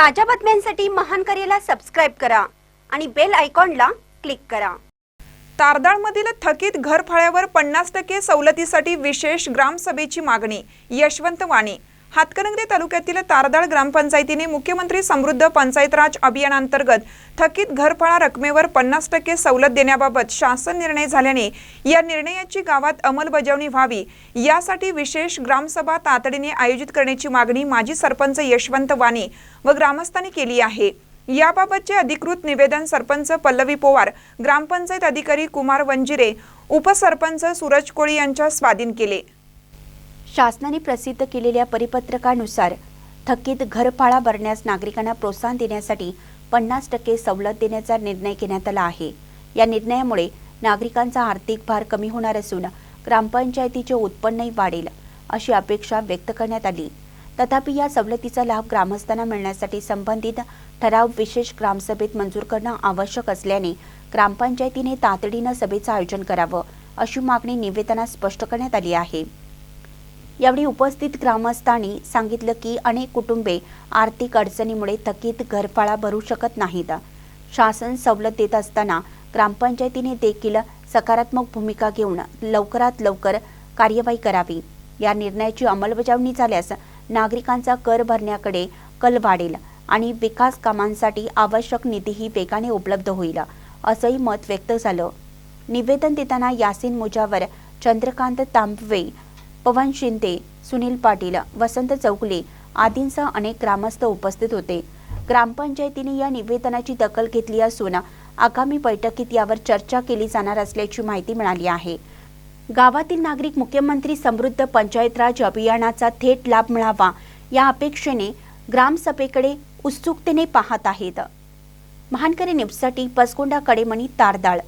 ताज्या बातम्यांसाठी महान करेला सबस्क्राईब करा आणि बेल आयकॉनला क्लिक करा. तारदाळमधील थकीत घरफाळ्यावर पन्नास टक्के सवलतीसाठी विशेष ग्रामसभेची मागणी. यशवंत वाणी हातकणंगले तालुक्यातील तारदाळ ग्रामपंचायतीने मुख्यमंत्री समृद्ध पंचायत राज अभियानांतर्गत थकीत घरफळा रकमेवर पन्नास टक्के सवलत देण्याबाबत शासन निर्णय झाल्याने या निर्णयाची गावात अंमलबजावणी व्हावी यासाठी विशेष ग्रामसभा तातडीने आयोजित करण्याची मागणी माजी सरपंच यशवंत वाणी व ग्रामस्थांनी केली आहे. याबाबतचे अधिकृत निवेदन सरपंच पल्लवी पोवार ग्रामपंचायत अधिकारी कुमार वंजिरे उपसरपंच सूरज कोळी यांच्या स्वाधीन केले. शासनाने प्रसिद्ध केलेल्या परिपत्रकानुसार थकीत घरफाळा भरण्यास नागरिकांना प्रोत्साहन देण्यासाठी पन्नास टक्के सवलत देण्याचा निर्णय घेण्यात आला आहे. या निर्णयामुळे नागरिकांचा आर्थिक भार कमी होणार असून ग्रामपंचायतीचे उत्पन्नही वाढेल अशी अपेक्षा व्यक्त करण्यात आली. तथापि या सवलतीचा लाभ ग्रामस्थांना मिळण्यासाठी संबंधित ठराव विशेष ग्रामसभेत मंजूर करणं आवश्यक असल्याने ग्रामपंचायतीने तातडीनं सभेचं आयोजन करावं अशी मागणी निवेदनात स्पष्ट करण्यात आली आहे. यावेळी उपस्थित ग्रामस्थांनी सांगितलं की अनेक कुटुंबे आर्थिक अडचणीमुळे थकीत घरफाळा भरू शकत नाहीत. शासन सवलत देत असताना ग्रामपंचायतीने देखील सकारात्मक भूमिका घेऊन लवकरात लवकर कार्यवाही करावी. या निर्णयाची अंमलबजावणी झाल्यास नागरिकांचा कर भरण्याकडे कल वाढेल आणि विकास कामांसाठी आवश्यक निधीही वेगाने उपलब्ध होईल असंही मत व्यक्त झालं. निवेदन देताना यासिन मुजावर चंद्रकांत तांबवे पवन शिंदे सुनील पाटील वसंत चौगुले आदींसह अनेक ग्रामस्थ उपस्थित होते. ग्रामपंचायतीने या निवेदनाची दखल घेतली असून आगामी बैठकीत यावर चर्चा केली जाणार असल्याची माहिती मिळाली आहे. गावातील नागरिक मुख्यमंत्री समृद्ध पंचायत राज अभियानाचा थेट लाभ मिळावा या अपेक्षेने ग्रामसभेकडे उत्सुकतेने पाहत आहेत. महानकरी न्यूजसाठी पसकोंडा कडेमणी तारदाळ.